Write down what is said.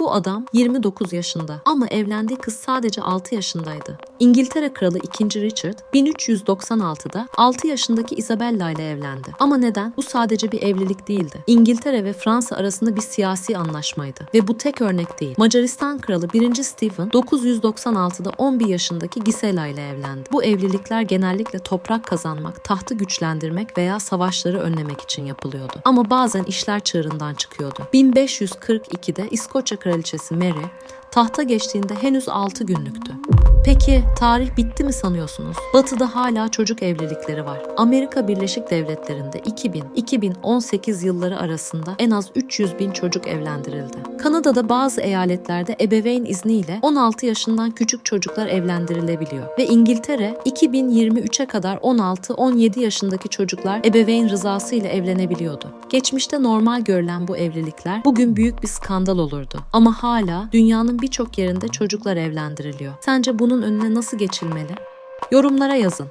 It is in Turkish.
Bu adam 29 yaşında ama evlendiği kız sadece 6 yaşındaydı. İngiltere Kralı 2. Richard 1396'da 6 yaşındaki Isabella ile evlendi. Ama neden? Bu sadece bir evlilik değildi. İngiltere ve Fransa arasında bir siyasi anlaşmaydı. Ve bu tek örnek değil. Macaristan Kralı 1. Stephen 996'da 11 yaşındaki Gisela ile evlendi. Bu evlilikler genellikle toprak kazanmak, tahtı güçlendirmek veya savaşları önlemek için yapılıyordu. Ama bazen işler çığırından çıkıyordu. 1542'de İskoçya Kraliçesi Mary tahta geçtiğinde henüz 6 günlüktü. Peki tarih bitti mi sanıyorsunuz? Batı'da hala çocuk evlilikleri var. Amerika Birleşik Devletleri'nde 2000-2018 yılları arasında en az 300 bin çocuk evlendirildi. Kanada'da bazı eyaletlerde ebeveyn izniyle 16 yaşından küçük çocuklar evlendirilebiliyor. Ve İngiltere 2023'e kadar 16-17 yaşındaki çocuklar ebeveyn rızası ile evlenebiliyordu. Geçmişte normal görülen bu evlilikler bugün büyük bir skandal olurdu. Ama hala dünyanın birçok yerinde çocuklar evlendiriliyor. Sence bunun önüne nasıl geçilmeli? Yorumlara yazın.